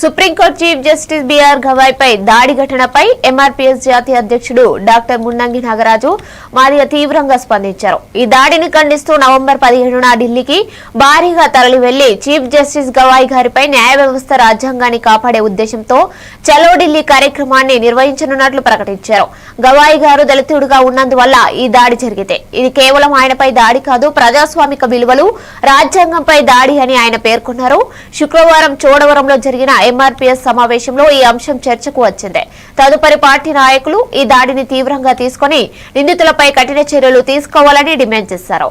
Supreme court chief justice BR Gavai పై దాడి ఘటనపై MRPS జాతీయ అధ్యక్షుడు డాక్టర్ మున్నంగి నాగరాజు మాదిగ తీవ్రంగా స్పందించారు. ఈ దాడిని ఖండిస్తూ నవంబర్ పదిహేడున ఢిల్లీకి భారీగా తరలి వెళ్ళి చీఫ్ జస్టిస్ గవాయ్ గారిపై న్యాయ వ్యవస్థ రాజ్యాంగాన్ని కాపాడే ఉద్దేశంతో చలో ఢిల్లీ కార్యక్రమాన్ని నిర్వహించనున్నట్లు ప్రకటించారు. గవాయ్ గారు దళితుడుగా ఉన్నందువల్ల ఈ దాడి జరిగితే. ఇది కేవలం ఆయనపై దాడి కాదు ప్రజాస్వామిక విలువలు రాజ్యాంగంపై దాడి అని ఆయన పేర్కొన్నారు. శుక్రవారం చోడవరంలో జరిగిన ఎంఆర్పీఎస్ సమావేశంలో ఈ అంశం చర్చకు వచ్చింది. తదుపరి పార్టీ నాయకులు ఈ దాడిని తీవ్రంగా తీసుకుని నిందితులపై కఠిన చర్యలు తీసుకోవాలని డిమాండ్ చేశారు.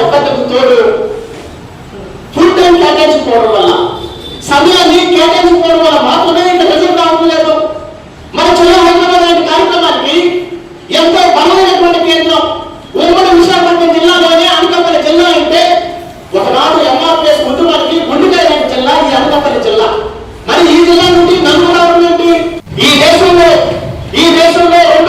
எஃபர்ட் போடு ஃபுல் டைம் பேக்கேஜ் போடுறோம்.